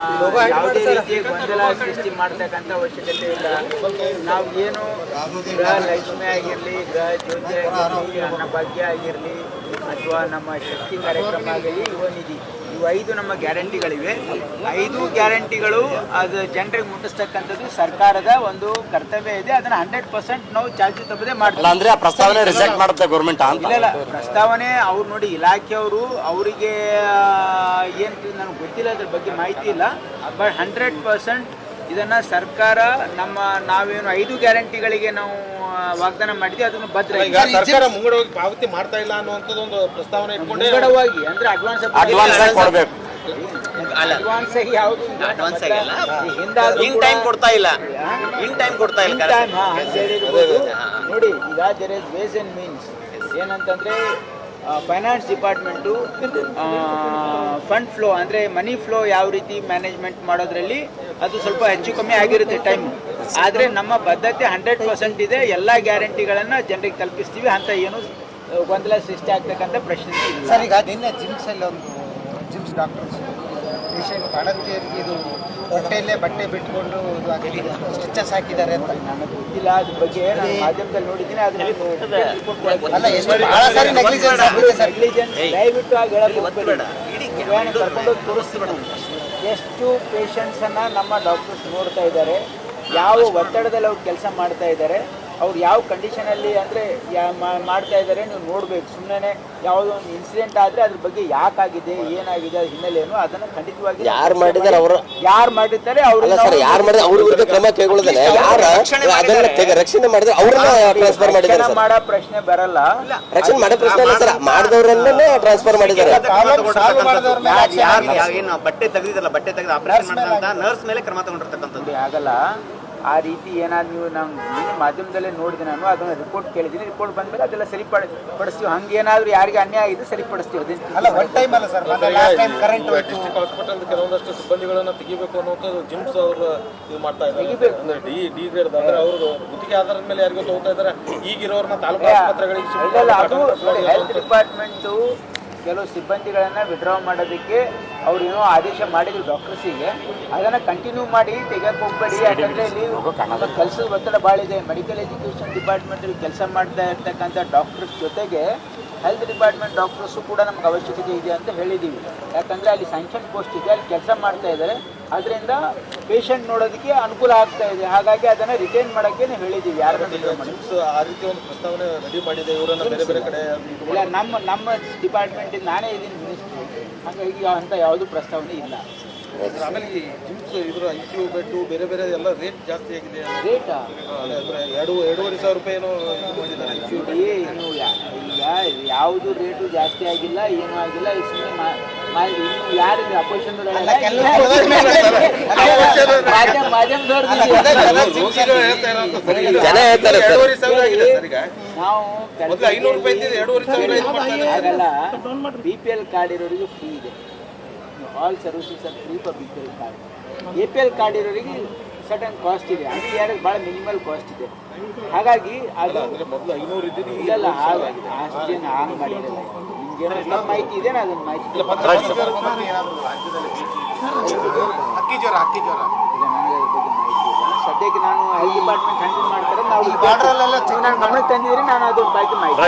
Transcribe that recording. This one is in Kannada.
ಯಾವುದೇ ರೀತಿ ಗೊಂದಲ ಸೃಷ್ಟಿ ಮಾಡ್ತಕ್ಕಂಥ ಅವಶ್ಯಕತೆ ಇಲ್ಲ. ನಾವು ಏನು ಗೃಹ ಲಕ್ಷ್ಮಿ ಆಗಿರಲಿ ಗೃಹ ಜ್ಯೋತಿ ಆಗಿರಲಿ ಅನ್ನಭಾಗ್ಯ ಆಗಿರಲಿ ಅಥವಾ ನಮ್ಮ ಶಕ್ತಿ ಕಾರ್ಯಕ್ರಮ ಆಗಲಿ ಯುವ ನಿಧಿ. ಐದು ನಮ್ಮ ಗ್ಯಾರಂಟಿಗಳಿವೆ. ಐದು ಗ್ಯಾರಂಟಿಗಳು ಅದು ಜನರಿಗೆ ಮುಟ್ಟಿಸ್ತಕ್ಕಂಥದ್ದು ಸರ್ಕಾರದ ಒಂದು ಕರ್ತವ್ಯ ಇದೆ. ಅದನ್ನು ಹಂಡ್ರೆಡ್ ಪರ್ಸೆಂಟ್ ನಾವು ಚಾಲ್ತಿ ತಪ್ಪದೆ ಮಾಡ್ತೀವಿ. ಅಂದ್ರೆ ಪ್ರಸ್ತಾವನೆ ರಿಜೆಕ್ಟ್ ಮಾಡುತ್ತೆ ಗೌರ್ಮೆಂಟ್ ಇಲ್ಲ ಇಲ್ಲ. ಪ್ರಸ್ತಾವನೆ ಅವ್ರು ನೋಡಿ ಇಲಾಖೆಯವರು ಅವರಿಗೆ ಏನು ನನಗೆ ಗೊತ್ತಿಲ್ಲ ಅದ್ರ ಬಗ್ಗೆ ಮಾಹಿತಿ ಇಲ್ಲ. ಬಟ್ ಹಂಡ್ರೆಡ್ ಪರ್ಸೆಂಟ್ ಇದನ್ನ ಸರ್ಕಾರ ನಮ್ಮ ನಾವೇನು ಐದು ಗ್ಯಾರಂಟಿಗಳಿಗೆ ನಾವು ವಾಗ್ದಾನ ಮಾಡಿದ್ವಿ ಅದನ್ನು ಭದ್ರ ಈಗ ಸರ್ಕಾರ ಮುಂಗಡವಾಗಿ ಪಾವತಿ ಮಾಡ್ತಾ ಇಲ್ಲ ಅನ್ನುವಂಥದ್ದು ಒಂದು ಪ್ರಸ್ತಾವನೆ ಇಟ್ಕೊಂಡು. ಮುಂಗಡವಾಗಿ ಅಂದ್ರೆ ಅಡ್ವಾನ್ಸ್ ಅಡ್ವಾನ್ಸ್ ಕೊಡಬೇಕು. ಅಡ್ವಾನ್ಸ್ ಆಗಿ ಯಾವುದು ಅಡ್ವಾನ್ಸ್ ಆಗಿಲ್ಲ ಹಿಂದಾದ್ರೂ ಇನ್ ಟೈಮ್ ಕೊಡ್ತಾ ಇಲ್ಲ. ಇನ್ ಟೈಮ್ ಕೊಡ್ತಾ ಇಲ್ಲ. ನೋಡಿ ಈಗ there is ways and means ಏನಂತಂದ್ರೆ ಫೈನಾನ್ಸ್ ಡಿಪಾರ್ಟ್ಮೆಂಟು ಫಂಡ್ ಫ್ಲೋ ಅಂದರೆ ಮನಿ ಫ್ಲೋ ಯಾವ ರೀತಿ ಮ್ಯಾನೇಜ್ಮೆಂಟ್ ಮಾಡೋದ್ರಲ್ಲಿ ಅದು ಸ್ವಲ್ಪ ಹೆಚ್ಚು ಕಮ್ಮಿ ಆಗಿರುತ್ತೆ ಟೈಮ್ ಆದರೆ ನಮ್ಮ ಬದ್ಧತೆ ಹಂಡ್ರೆಡ್ ಪರ್ಸೆಂಟ್ ಇದೆ. ಎಲ್ಲ ಗ್ಯಾರಂಟಿಗಳನ್ನು ಜನರಿಗೆ ತಲುಪಿಸ್ತೀವಿ ಅಂತ ಏನು ಗೊಂದಲ ಸೃಷ್ಟಿ ಆಗ್ತಕ್ಕಂಥ ಪ್ರಶ್ನೆ ಇಲ್ಲ. ಸರ್ ಈಗ ನಿನ್ನೆ ಜಿಮ್ಸ್ ಅಲ್ಲಿ ಒಂದು ಜಿಮ್ಸ್ ಡಾಕ್ಟರ್ಸ್ ಪೇಷಂಟ್ ಬಾಣಂತಿಯರಿಗೆ ಇದು ಹೊಟ್ಟೆಯಲ್ಲೇ ಬಟ್ಟೆ ಬಿಟ್ಕೊಂಡು ಸ್ಟಿಚಸ್ ಹಾಕಿದ್ದಾರೆ. ಅಂತ. ನಾನು ಗೊತ್ತಿಲ್ಲ. ಅದ್ರ ಬಗ್ಗೆ ನಾನು ಮಾಧ್ಯಮದಲ್ಲಿ ನೋಡಿದ್ದೀನಿ. ಅದನ್ನ ಅಲ್ಲ ಎಷ್ಟು ಬಹಳ ಸಾರಿ ನೆಗ್ಲಿಜೆನ್ಸ್ ದಯವಿಟ್ಟು ಆಗ ಹೇಳಕ್ ತೋರಿಸ್ತೀವಿ. ಎಷ್ಟು ಪೇಷಂಟ್ಸನ್ನು ನಮ್ಮ ಡಾಕ್ಟರ್ಸ್ ನೋಡ್ತಾ ಇದ್ದಾರೆ ಯಾವ ಒತ್ತಡದಲ್ಲಿ ಅವ್ರು ಕೆಲಸ ಮಾಡ್ತಾ ಇದ್ದಾರೆ ಅವ್ರು ಯಾವ ಕಂಡೀಷನಲ್ಲಿ ಅಂದರೆ ಮಾಡ್ತಾ ಇದ್ದಾರೆ ನೀವು ನೋಡಬೇಕು. ಸುಮ್ಮನೆ ಯಾವುದೋ ಒಂದು ಇನ್ಸಿಡೆಂಟ್ ಆದರೆ ಅದ್ರ ಬಗ್ಗೆ ಯಾಕಾಗಿದೆ ಏನಾಗಿದೆ ಅದ್ರ ಹಿನ್ನೆಲೆಯನ್ನು ಅದನ್ನು ಖಂಡಿತವಾಗಿ ಯಾರು ಮಾಡಿದ್ದಾರೆ ಅವರು? ಯಾರು ಮಾಡಿರ್ತಾರೆ ಅವರು ಸರ್ ಯಾರು ಮಾಡಿದ್ರೆ ಅವ್ರ ವಿರುದ್ಧ ಕ್ರಮ ಕೈಗೊಳ್ಳೋದಲ್ಲ? ಯಾರ ಅದನ್ನ ರಕ್ಷಣೆ ಮಾಡಿದ್ರೆ ಅವ್ರನ್ನ ಟ್ರಾನ್ಸ್ಫರ್ ಮಾಡಿದ್ದಾರೆ ಸರ್. ಮಾಡೋ ಪ್ರಶ್ನೆ ಬರಲ್ಲ. ರಕ್ಷಣೆ ಮಾಡೋ ಪ್ರಶ್ನೆ ಇಲ್ಲ ಸರ್. ಮಾಡಿದವರನ್ನೇ ಟ್ರಾನ್ಸ್ಫರ್ ಮಾಡಿದ್ದಾರೆ. ಯಾರು ಏನು ಬಟ್ಟೆ ತೆಗೆದಿದ್ದಲ್ಲ? ಬಟ್ಟೆ ತೆಗೆದು ಆಪರೇಷನ್ ಮಾಡಿದಂತ ನರ್ಸ್ ಮೇಲೆ ಕ್ರಮ ತಗೊಂಡಿರ್ತಕ್ಕಂಥದ್ದು. ಆಗಲ್ಲ. ಆ ರೀತಿ ಏನಾದ್ರು ನೀವು ನಾವು ನಿನ್ನೆ ಮಾಧ್ಯಮದಲ್ಲೇ ನೋಡಿದೆ ನಾನು ಅದನ್ನ ರಿಪೋರ್ಟ್ ಕೇಳಿದ್ದೀನಿ ರಿಪೋರ್ಟ್ ಬಂದ್ಮೇಲೆ ಅದೆಲ್ಲ ಸರಿಪಡ ಪಡಿಸ್ತೀವಿ ಹಂಗೆ ಏನಾದ್ರು ಯಾರಿಗೆ ಅನ್ಯಾಯ ಇದ್ರೆ ಸರಿಪಡಿಸ್ತೀವಿ. ಅಲ್ಲ ಒನ್ ಟೈಮ್ ಅಲ್ಲ sir last time current district hospital ಕೆಲವೊಂದಷ್ಟು ಸಿಬ್ಬಂದಿಗಳನ್ನ ತೆಗಿಬೇಕು ಅನ್ನೋದು ಜಿಮ್ಸ್ ಅವರು ಇದು ಮಾಡ್ತಾ ಇದ್ದಾರೆ. ಅಂದ್ರೆ ಡಿ ಡಿ ಗ್ರೇಡ್ ಅಂದ್ರೆ ಅವರು ಗುತ್ತಿಗೆ ಆಧಾರದ ಮೇಲೆ ಯಾರಿಗೂ ತಗೋತಾ ಇದ್ದಾರೆ. ಈಗಿರೋರ್ನ ತಾಲೂಕು ಆಸ್ಪತ್ರೆಗಳಿಗೆ ಹೆಲ್ತ್ ಡಿಪಾರ್ಟ್ಮೆಂಟು ಕೆಲವು ಸಿಬ್ಬಂದಿಗಳನ್ನು ವಿಡ್ರಾ ಮಾಡೋದಕ್ಕೆ ಅವ್ರು ಏನೋ ಆದೇಶ ಮಾಡಿದ್ರು ಡಾಕ್ಟರ್ಸಿಗೆ ಅದನ್ನ ಕಂಟಿನ್ಯೂ ಮಾಡಿ ತೆಗಿಯಕ್ಕೆ ಹೋಗ್ಬೇಡಿ ಯಾಕಂದ್ರೆ ಇಲ್ಲಿ ಕೆಲಸದ ಒತ್ತಡ ಭಾಳ ಇದೆ. ಮೆಡಿಕಲ್ ಎಜುಕೇಷನ್ ಡಿಪಾರ್ಟ್ಮೆಂಟಲ್ಲಿ ಕೆಲಸ ಮಾಡ್ತಾ ಇರ್ತಕ್ಕಂಥ ಡಾಕ್ಟರ್ಸ್ ಜೊತೆಗೆ ಹೆಲ್ತ್ ಡಿಪಾರ್ಟ್ಮೆಂಟ್ ಡಾಕ್ಟರ್ಸು ಕೂಡ ನಮ್ಗೆ ಅವಶ್ಯಕತೆ ಇದೆ ಅಂತ ಹೇಳಿದ್ದೀವಿ ಯಾಕಂದ್ರೆ ಅಲ್ಲಿ ಸ್ಯಾಂಕ್ಷನ್ ಪೋಸ್ಟ್ ಇದೆ ಅಲ್ಲಿ ಕೆಲಸ ಮಾಡ್ತಾ ಇದ್ದಾರೆ. ಅದರಿಂದ ಪೇಷಂಟ್ ನೋಡೋದಕ್ಕೆ ಅನುಕೂಲ ಆಗ್ತಾ ಇದೆ. ಹಾಗಾಗಿ ಅದನ್ನು ರಿಟೈನ್ ಮಾಡೋಕ್ಕೆ ಹೇಳಿದ್ದೀವಿ. ಯಾರು ಆ ರೀತಿ ಒಂದು ಪ್ರಸ್ತಾವನೆ ರೆಡಿ ಮಾಡಿದೆ. ಇವರನ್ನು ಬೇರೆ ಬೇರೆ ಕಡೆ ಇಲ್ಲ ನಮ್ಮ ನಮ್ಮ ಡಿಪಾರ್ಟ್ಮೆಂಟಿಂದ ನಾನೇ ಇದ್ದೀನಿ ಮಿನಿಸ್ಟ್ರಿ ಹಾಗಾಗಿ ಅಂತ ಯಾವುದೂ ಪ್ರಸ್ತಾವನೆ ಇಲ್ಲ. ಆಮೇಲೆ ಈ ಜಿಮ್ಸ್ ಇದ್ರ ಐ ಸಿ ಯು ಬೆಡ್ ಬೇರೆ ಬೇರೆ ಎಲ್ಲ ರೇಟ್ ಜಾಸ್ತಿ ಆಗಿದೆ. ರೇಟಾ ಎರಡು ಎರಡೂವರೆ ಸಾವಿರ ರೂಪಾಯಿ ಏನೋ ಮಾಡಿದ್ದಾರೆ. ಐ ಸಿ ಯು ಈಗ ಯಾವುದು ರೇಟು ಜಾಸ್ತಿ ಆಗಿಲ್ಲ ಏನೂ ಆಗಿಲ್ಲ. ಸುಮ್ಮನೆ ಜನ ಹೇಳ್ತಾರೆ ಸರ್. ಸಾವಿರ ಈಗ. ನಾವು ಮೊದಲು ಐನೂರು ರೂಪಾಯಿ ಇದ್ದಿದ್ದು ಎರಡೂವರೆ ಸಾವಿರ ಇದು ಮಾಡ್ತಾ ಬಿ ಪಿ ಎಲ್ ಕಾರ್ಡ್ ಇರೋರಿಗೆ ಫ್ರೀ ಇದೆ. All services are free for B P L card A P L card ಇರೋರಿಗೆ ಸಡನ್ ಕಾಸ್ಟ್ ಇದೆ. ಅದು ಯಾರು ಭಾಳ ಮಿನಿಮಲ್ ಕಾಸ್ಟ್ ಇದೆ. ಹಾಗಾಗಿ ಅದು ಮೊದಲು ಐನೂರು ಇದ್ದಿದ್ದು ಇಲ್ಲ ಹಾಗಾಗಿದೆ ಆಸ್ತಿಯನ್ನು ಆನ್ ಹಾಗೆ ಮಾಡಿರಲ್ಲ. ಮಾಹಿತಿ ಇದೆ ಅದನ್ನ ಮಾಹಿತಿ ಅಕ್ಕಿ ಜ್ವರ ಅಕ್ಕಿ ಜ್ವರ. ಸದ್ಯಕ್ಕೆ ನಾನು ಹೆಲ್ತ್ ಡಿಪಾರ್ಟ್ಮೆಂಟ್ ಹ್ಯಾಂಡಲ್ ಮಾಡ್ತಾರೆ ನಾವು ಗಮನಕ್ಕೆ ತಂದಿದ್ರೆ ನಾನು ಅದ್ರ ಬಗ್ಗೆ ಮಾಹಿತಿ